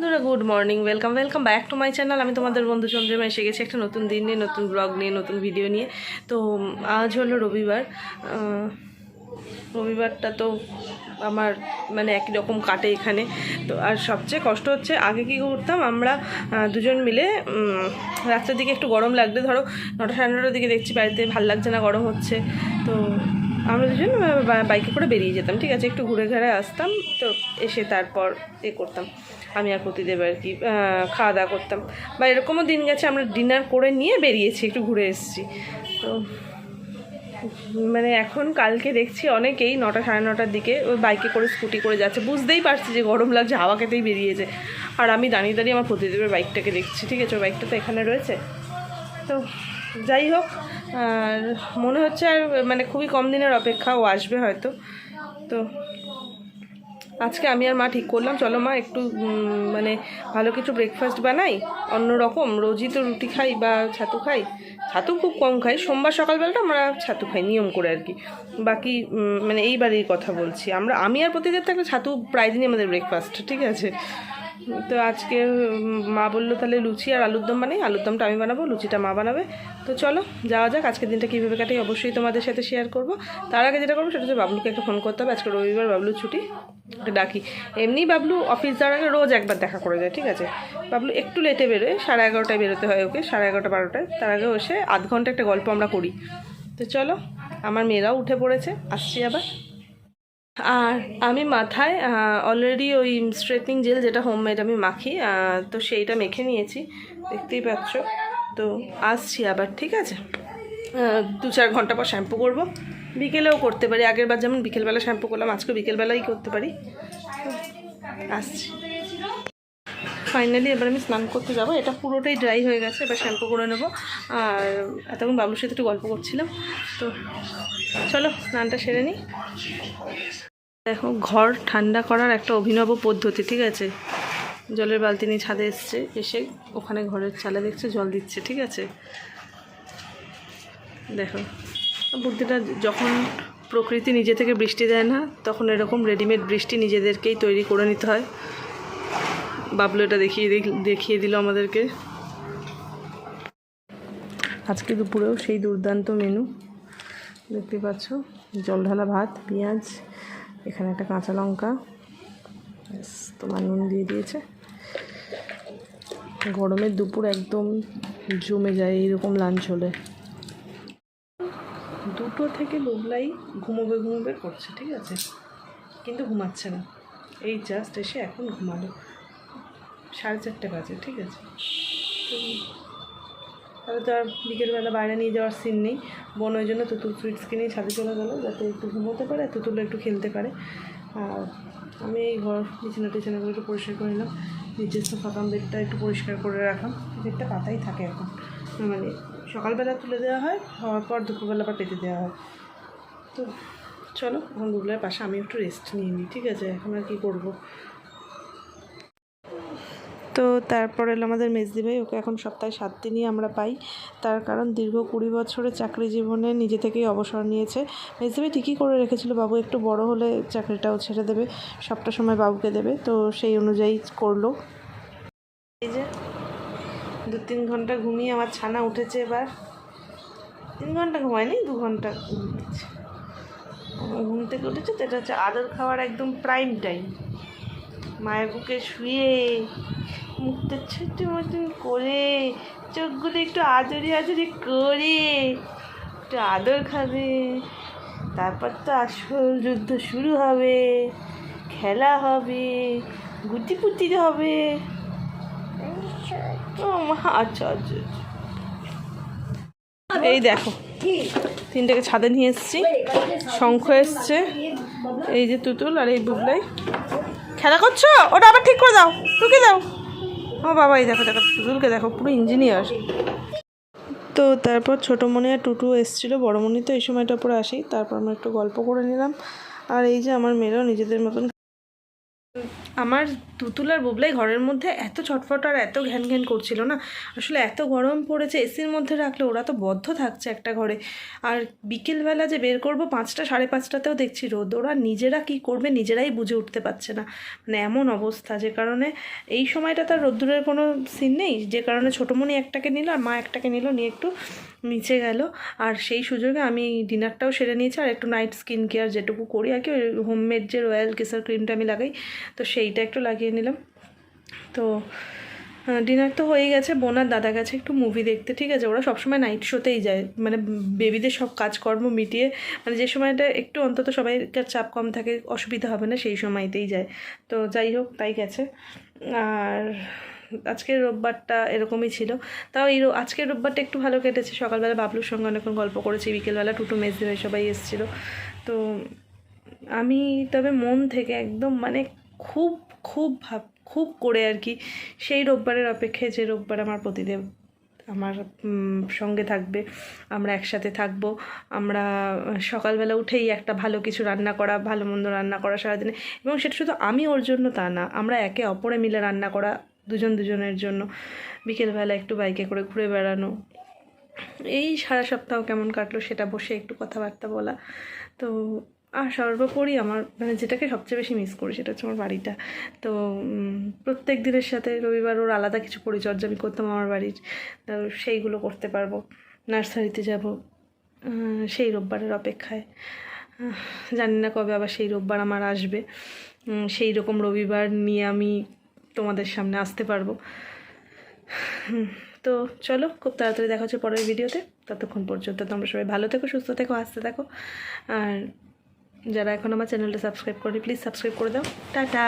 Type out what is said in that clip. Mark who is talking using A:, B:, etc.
A: বন্ধুরা good morning welcome welcome back to my channel আমি তোমাদের বন্ধু চন্দ্রিমা এসে গেছি একটা নতুন দিন নিয়ে, নতুন ব্লগ নিয়ে, নতুন ভিডিও নিয়ে। তো আজ হলো রবিবার। রবিবারটা তো আমার মানে একই রকম কাটে এখানে। তো, আর সবচেয়ে কষ্ট হচ্ছে, আগে কি করতাম, আমরা দুজন মিলে রাত্রের দিকে একটু গরম লাগলে ধরো, নটা সাড়ে নটার দিকে দেখছি, বাড়িতে ভালো লাগছে না, গরম হচ্ছে। তো আমরা দুজন বাইকে করে বেরিয়ে যেতাম, ঠিক আছে? একটু ঘুরে ঘুরে আসতাম, তো এসে তারপর এ করতাম। আমি আর প্রতিদেব আর কি খাওয়া দাওয়া করতাম। বা এরকমও দিন গেছে, আমরা ডিনার করে নিয়ে বেরিয়েছি, একটু ঘুরে এসেছি। তো মানে এখন কালকে দেখছি অনেকেই নটা সাড়ে নটার দিকে ওই বাইকে করে স্কুটি করে যাচ্ছে। বুঝতেই পারছি যে গরম লাগছে, হাওয়া খেতেই বেরিয়েছে। আর আমি দাঁড়িয়ে দাঁড়িয়ে আমার প্রতিদেবের বাইকটাকে দেখছি, ঠিক আছে? ওই বাইকটা তো এখানে রয়েছে। তো যাই হোক, আর মনে হচ্ছে আর মানে খুবই কম দিনের অপেক্ষা ও আসবে হয়তো। তো আজকে আমি আর মা ঠিক করলাম। চলো মা, একটু মানে ভালো কিছু ব্রেকফাস্ট বানাই, অন্য রকম। রোজই তো রুটি খাই বা ছাতু খাই। ছাতু খুব কম খাই। সোমবার সকালবেলাটা আমরা ছাতু খাই, নিয়ম করে আর কি। বাকি মানে এই বাড়ির কথা বলছি। আমরা, আমি আর প্রতিদিন থাকলে ছাতু প্রায় দিনই আমাদের ব্রেকফাস্ট ঠিক আছে? তো আজকে মা বলল তাহলে লুচি আর আলুর দম বানাই। আলুর দমটা আমি বানাবো, লুচিটা মা বানাবে। তো চলো, যাওয়া যাক। আজকের দিনটা কীভাবে কাটাই অবশ্যই তোমাদের সাথে শেয়ার করব। তার আগে যেটা করব, সেটা হচ্ছে বাবলুকে একটা ফোন করতে হবে। আজকে রবিবার বাবলু ছুটি ডাকি। এমনি বাবলু অফিস যাওয়ার আগে রোজ একবার দেখা করে যায়, ঠিক আছে? বাবলু একটু লেটে বেরোয়, সাড়ে এগারোটায় বেরোতে হয় ওকে, সাড়ে এগারোটা, বারোটায়। তার আগে এসে আধ ঘণ্টা একটা গল্প আমরা করি। তো চলো, আমার মেয়েরাও উঠে পড়েছে, আসছি আবার। আর আমি মাথায় অলরেডি ওই স্ট্রেটনিং জেল যেটা হোমমেড আমি মাখি তো সেইটা মেখে নিয়েছি, দেখতেই পাচ্ছ। তো আসছি আবার, ঠিক আছে? দু চার ঘণ্টা পর শ্যাম্পু করব। বিকেলেও করতে পারি, আগের বার যেমন বিকেলবেলা শ্যাম্পু করলাম আজকে বিকেলবেলাই করতে পারি। আসছি। ফাইনালি এবার আমি স্নান করতে যাব, এটা পুরোটাই ড্রাই হয়ে গেছে, এবার শ্যাম্পু করে নেব। আর এতক্ষণ বাবুর সাথে একটু গল্প করছিলাম, তো চলো, স্নানটা সেরে নিই। দেখো, ঘর ঠান্ডা করার একটা অভিনব পদ্ধতি, ঠিক আছে? জলের বালতি নিয়ে ছাদে এসছে, এসে ওখানে ঘরের চালে দেখছে জল দিচ্ছে, ঠিক আছে? দেখো, বুদ্ধিটা যখন প্রকৃতি নিজে থেকে বৃষ্টি দেয় না, তখন এরকম রেডিমেড বৃষ্টি নিজেদেরকেই তৈরি করে নিতে হয়। বাবলু এটা দেখিয়ে দেখিয়ে দিল আমাদেরকে। আজকে দুপুরেও সেই দুর্দান্ত মেনু দেখতে পাচ্ছ, জল ঢালা ভাত, পেঁয়াজ এখানে একটা কাঁচা লঙ্কা। তোমার নুন দিয়ে দিয়েছে। গরমের দুপুর একদম জমে যায় এইরকম লাঞ্চ হলে দুটো থেকে লোবলাই ঘুমোবে ঘুমোবে করছে, ঠিক আছে? কিন্তু ঘুমাচ্ছে না। এই জাস্ট এসে এখন ঘুমালো। সাড়ে চারটে বাজে, ঠিক আছে? তাহলে তো আর বিকেলবেলা বাইরে নিয়ে যাওয়ার সিন নেই। বোন ওই জন্য তুতুল সুইটসকে নিয়ে ছাদে চলে গেলো, যাতে একটু ঘুমোতে পারে তুতুল একটু খেলতে পারে। আর আমি এই ঘর বিছানা টিছানাগুলো একটু পরিষ্কার করে নিলাম। নিচের ফাঁকাম বেডটা একটু পরিষ্কার করে রাখলাম। বেডটা পাতাই থাকে এখন। মানে সকালবেলা তুলে দেওয়া হয়, হওয়ার পর দুপুরবেলা আবার পেতে দেওয়া হয়। তো চলো, এখন গুগলের পাশে আমি একটু রেস্ট নিয়ে নিই, ঠিক আছে? এখন আর কী করব? তো তারপর আমাদের মেজদি ভাই, ওকে এখন সপ্তাহে সাত দিনই আমরা পাই। তার কারণ দীর্ঘ কুড়ি বছরের চাকরি জীবনে নিজে থেকেই অবসর নিয়েছে। মেজদি ভাই ঠিকই করে রেখেছিল, বাবু একটু বড় হলে চাকরিটাও ছেড়ে দেবে, সবটা সময় বাবুকে দেবে, তো সেই অনুযায়ী করল। এই যে দু তিন ঘণ্টা ঘুমিয়ে আমার ছানা উঠেছে এবার। তিন ঘণ্টা ঘুমায়নি, দু ঘণ্টা ঘুমিয়েছে। ঘুম থেকে উঠেছে, তো এটা হচ্ছে আদর খাওয়ার একদম প্রাইম টাইম মায়ের বুকে শুয়ে মুখটা ছোট মতন করে চোখগুলো একটু আদরি আদরি করে, একটু আদর খাবে। তারপর তো আসল যুদ্ধ শুরু হবে, খেলা হবে, গুটি পুটি হবে। ও মা আচ্ছা আচ্ছা আচ্ছা। এই দেখো, তিনটাকে ছাদে নিয়ে এসেছি। শঙ্খ এসছে, এই যে তুতুল আর এই বুবলাই। খেলা করছ? ওটা আবার ঠিক করে দাও ঢুকে দাও। ও বাবা, এই দেখো দেখো তুতুলকে দেখো, পুরো ইঞ্জিনিয়ার তো তারপর ছোটো মনে আর টুটু এসেছিল, বড় মনে তো এই সময়টা পরে আসি তারপর আমরা একটু গল্প করে নিলাম। আর এই যে আমার মেয়েরাও নিজেদের মতন আমার তুতুল আর বুবলাই ঘরের মধ্যে এত ছটফট আর এত ঘ্যান ঘ্যান করছিল না। আসলে এত গরম পড়েছে, এসির মধ্যে রাখলে ওরা তো বদ্ধ থাকছে একটা ঘরে। আর বিকেলবেলা যে বের করব পাঁচটা, সাড়ে পাঁচটাতেও দেখছি রোদ। ওরা নিজেরা কি করবে নিজেরাই বুঝে উঠতে পারছে না। মানে এমন অবস্থা, যে কারণে এই সময়টা তার রোদ্দুরের কোনো সিন নেই। যে কারণে ছোটোমণি একটাকে নিল আর মা একটাকে নিল, নিয়ে একটু নিচে গেল। আর সেই সুযোগে আমি ডিনারটাও সেরে নিয়েছি। আর একটু নাইট স্কিন কেয়ার যেটুকু করি আর কি, ওই হোমমেড যে রয়্যাল কেসার ক্রিমটা আমি লাগাই, তো সেইটা একটু লাগিয়ে নিলাম। তো ডিনার তো হয়ে গেছে। বোনার দাদা গেছে একটু মুভি দেখতে, ঠিক আছে? ওরা সবসময় নাইট শোতেই যায়। মানে বেবিদের সব কাজকর্ম মিটিয়ে মানে যে সময়টা একটু অন্তত সবাইকার চাপ কম থাকে, অসুবিধা হবে না, সেই সময়তেই যায়। তো যাই হোক, তাই গেছে। আর আজকের রোববারটা এরকমই ছিল। তাও এই আজকের রোববারটা একটু ভালো কেটেছে। সকালবেলা বাবলুর সঙ্গে অনেকক্ষণ গল্প করেছি। বিকেলবেলা টুটু, মেজদি হয়ে সবাই এসেছিল। তো আমি, তবে মন থেকে একদম মানে খুব খুব ভাব, খুব করে আর কি। সেই রোববারের অপেক্ষায় যে রোববার আমার প্রতিদেব আমার সঙ্গে থাকবে, আমরা একসাথে থাকব। আমরা সকালবেলা উঠেই একটা ভালো কিছু রান্না করা, ভালো মন্দ রান্না করা সারাদিনে। এবং সেটা শুধু আমি ওর জন্য তা না, আমরা একে অপরে মিলে রান্না করা দুজন দুজনের জন্য। বিকেলবেলা একটু বাইকে করে ঘুরে বেড়ানো। এই সারা সপ্তাহ কেমন কাটলো সেটা বসে একটু কথাবার্তা বলা। তো আর সর্বোপরি আমার মানে যেটাকে সবচেয়ে বেশি মিস করি সেটা হচ্ছে আমার বাড়িটা। তো প্রত্যেক দিনের সাথে রবিবার ওর আলাদা কিছু পরিচর্যা আমি করতাম আমার বাড়ির। তো সেইগুলো করতে পারব। নার্সারিতে যাব সেই রোববারের অপেক্ষায়। জানি না কবে আবার সেই রোববার আমার আসবে। সেই রকম রবিবার নিয়ে আমি তোমাদের সামনে আসতে পারব। তো চলো, খুব তাড়াতাড়ি দেখা হচ্ছে পরের ভিডিওতে। ততক্ষণ পর্যন্ত তোমরা সবাই ভালো থেকো, সুস্থ থেকো আসতে থাকো। আর যারা এখন আমার চ্যানেলটা সাবস্ক্রাইব করেনি প্লিজ সাবস্ক্রাইব করে দাও। টাটা!